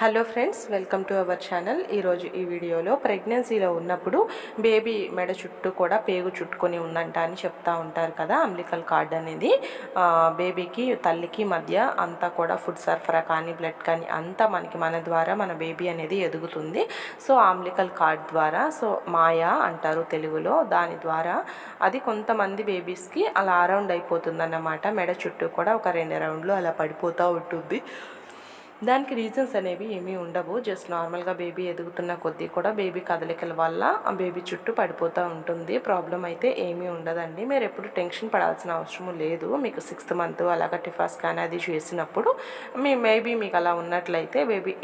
Hello friends welcome to our channel. ఈరోజు ఈ వీడియోలో ప్రెగ్నెన్సీలో ఉన్నప్పుడు బేబీ మెడ చుట్టూ కూడా పేగు చుట్టుకొని ఉందంట అని చెప్తా ఉంటారు కదా అంబ్లికల్ కార్డ్ అనేది. బేబీకి తల్లికి మధ్య అంతా కూడా ఫుడ్ సరఫరా కానీ బ్లడ్ కానీ అంతా మనకి మన ద్వారా మన బేబీ అనేది ఎదుగుతుంది. సో అంబ్లికల్ కార్డ్ ద్వారా సో మాయా అంటారు తెలుగులో. దాని ద్వారా అది కొంతమంది బేబీస్కి అలా అరౌండ్ అయిపోతుంది అన్నమాట మెడ చుట్టూ కూడా ఒక రెండు రౌండ్లు అలా పడిపోతూ ఉంటుంది. దానికి రీజన్స్ అనేవి ఏమీ ఉండవు. జస్ట్ నార్మల్గా బేబీ ఎదుగుతున్న కొద్దీ కూడా బేబీ కదలికల వల్ల ఆ బేబీ చుట్టూ పడిపోతూ ఉంటుంది. ప్రాబ్లం అయితే ఏమీ ఉండదండి. మీరు ఎప్పుడు టెన్షన్ పడాల్సిన అవసరం లేదు. మీకు సిక్స్త్ మంత్ అలాగా టిఫాస్ కానీ అది చేసినప్పుడు మీ మేబీ మీకు అలా ఉన్నట్లయితే బేబీ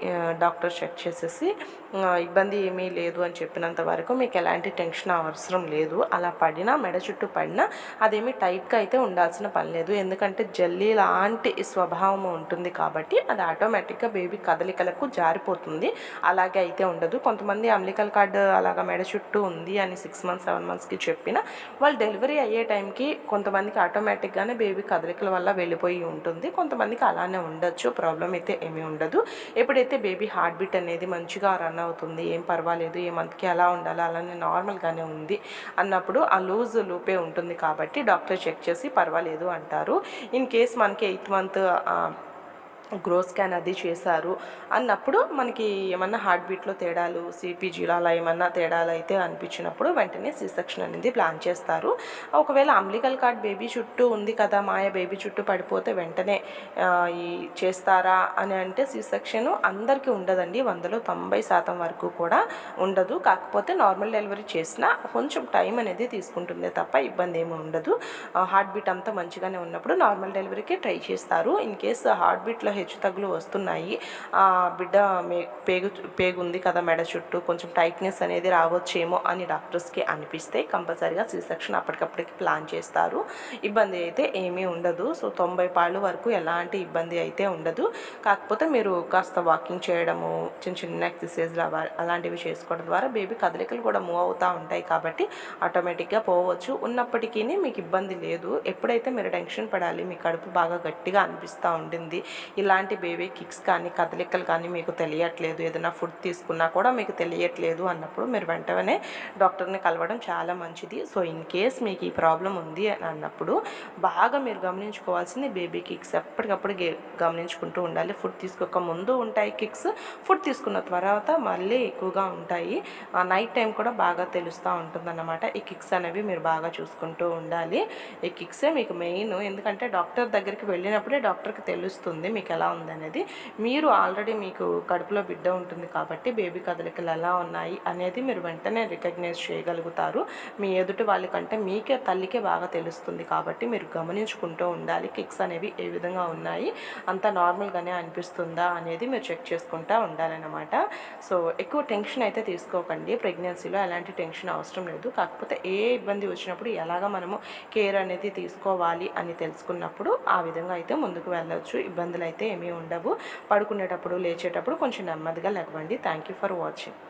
డాక్టర్ చెక్ చేసేసి ఇబ్బంది ఏమీ లేదు అని చెప్పినంత వరకు మీకు ఎలాంటి టెన్షన్ అవసరం లేదు. అలా పడినా మెడ చుట్టూ పడినా అదేమీ టైట్గా అయితే ఉండాల్సిన పని లేదు. ఎందుకంటే జల్లీ లాంటి స్వభావం ఉంటుంది కాబట్టి అది ఆటోమేటిక్ ఆటోమేటిక్గా బేబీ కదలికలకు జారిపోతుంది. అలాగే అయితే ఉండదు. కొంతమంది అమ్లికల్ కార్డు అలాగా మెడ చుట్టూ ఉంది అని సిక్స్ మంత్స్ సెవెన్ మంత్స్కి చెప్పిన వాళ్ళు డెలివరీ అయ్యే టైంకి కొంతమందికి ఆటోమేటిక్గానే బేబీ కదలికల వల్ల వెళ్ళిపోయి ఉంటుంది. కొంతమందికి అలానే ఉండొచ్చు. ప్రాబ్లం అయితే ఏమీ ఉండదు. ఎప్పుడైతే బేబీ హార్ట్ బీట్ అనేది మంచిగా రన్ అవుతుంది ఏం పర్వాలేదు ఏ మంత్కి ఎలా ఉండాలి అలానే నార్మల్గానే ఉంది అన్నప్పుడు ఆ లూజ్ లూపే ఉంటుంది కాబట్టి డాక్టర్ చెక్ చేసి పర్వాలేదు అంటారు. ఇన్ కేస్ మనకి ఎయిత్ మంత్ గ్రో స్కాన్ అది చేశారు అన్నప్పుడు మనకి ఏమన్నా హార్ట్ బీట్లో తేడాలు సిపిజీలో అలా ఏమన్నా తేడాలు అయితే అనిపించినప్పుడు వెంటనే సి సెక్షన్ అనేది ప్లాన్ చేస్తారు. ఒకవేళ అంబ్లికల్ కార్డ్ బేబీ చుట్టూ ఉంది కదా మాయ బేబీ చుట్టూ పడిపోతే వెంటనే ఈ చేస్తారా అని అంటే సి సెక్షన్ అందరికీ ఉండదండి. వందలో తొంభై శాతం వరకు కూడా ఉండదు. కాకపోతే నార్మల్ డెలివరీ చేసినా కొంచెం టైం అనేది తీసుకుంటుంది తప్ప ఇబ్బంది ఏమి ఉండదు. హార్ట్ బీట్ అంతా మంచిగానే ఉన్నప్పుడు నార్మల్ డెలివరీకి ట్రై చేస్తారు. ఇన్ కేస్ హార్ట్ బీట్లో హెచ్చు తగ్గులు వస్తున్నాయి. ఆ, బిడ్డ మే పేగు పేగుంది కదా మెడ చుట్టూ. కొంచెం టైట్నెస్ అనేది రావచ్చేమో అని డాక్టర్స్కి అనిపిస్తే కంపల్సరీగా సి సెక్షన్ అప్పటికప్పటికి ప్లాన్ చేస్తారు. ఇబ్బంది అయితే ఏమీ ఉండదు. సో తొంభై పాళ్ళు వరకు ఎలాంటి ఇబ్బంది అయితే ఉండదు. కాకపోతే మీరు కాస్త వాకింగ్ చేయడము చిన్న చిన్న ఎక్సర్సైజ్లు అలాంటివి చేసుకోవడం ద్వారా బేబీ కదలికలు కూడా మూవ్ అవుతూ ఉంటాయి కాబట్టి ఆటోమేటిక్గా పోవచ్చు. ఉన్నప్పటికీ మీకు ఇబ్బంది లేదు. ఎప్పుడైతే మీరు టెన్షన్ పడాలి మీ కడుపు బాగా గట్టిగా అనిపిస్తూ ఉండింది ఇలాంటి బేబీ కిక్స్ కానీ కదలికలు కానీ మీకు తెలియట్లేదు. ఏదైనా ఫుడ్ తీసుకున్నా కూడా మీకు తెలియట్లేదు అన్నప్పుడు మీరు వెంటనే డాక్టర్ని కలవడం చాలా మంచిది. సో ఇన్ కేస్ మీకు ఈ ప్రాబ్లం ఉంది అని అన్నప్పుడు బాగా మీరు గమనించుకోవాల్సింది బేబీ కిక్స్ ఎప్పటికప్పుడు గమనించుకుంటూ ఉండాలి. ఫుడ్ తీసుకోక ముందు ఉంటాయి కిక్స్ ఫుడ్ తీసుకున్న తర్వాత మళ్ళీ ఎక్కువగా ఉంటాయి. ఆ నైట్ టైం కూడా బాగా తెలుస్తూ ఉంటుందన్నమాట. ఈ కిక్స్ అనేవి మీరు బాగా చూసుకుంటూ ఉండాలి. ఈ కిక్సే మీకు మెయిన్. ఎందుకంటే డాక్టర్ దగ్గరికి వెళ్ళినప్పుడే డాక్టర్కి తెలుస్తుంది మీకు ఎలా ఉందనేది మీరు ఆల్రెడీ మీకు కడుపులో బిడ్డ ఉంటుంది కాబట్టి బేబీ కదలికలు ఎలా ఉన్నాయి అనేది మీరు వెంటనే రికగ్నైజ్ చేయగలుగుతారు. మీ ఎదుటి వాళ్ళకంటే మీకే తల్లికే బాగా తెలుస్తుంది కాబట్టి మీరు గమనించుకుంటూ ఉండాలి. కిక్స్ అనేవి ఏ విధంగా ఉన్నాయి? అంత నార్మల్గానే అనిపిస్తుందా అనేది మీరు చెక్ చేసుకుంటూ ఉండాలన్నమాట. సో ఎక్కువ టెన్షన్ అయితే తీసుకోకండి. ప్రెగ్నెన్సీలో ఎలాంటి టెన్షన్ అవసరం లేదు. కాకపోతే ఏ ఇబ్బంది వచ్చినప్పుడు ఎలాగ మనము కేర్ అనేది తీసుకోవాలి అని తెలుసుకున్నప్పుడు ఆ విధంగా అయితే ముందుకు వెళ్ళవచ్చు ఇబ్బందులు అయితే ఏమీ ఉండవు. పడుకునేటప్పుడు లేచేటప్పుడు కొంచెం నెమ్మదిగా లేవండి. Thank you for watching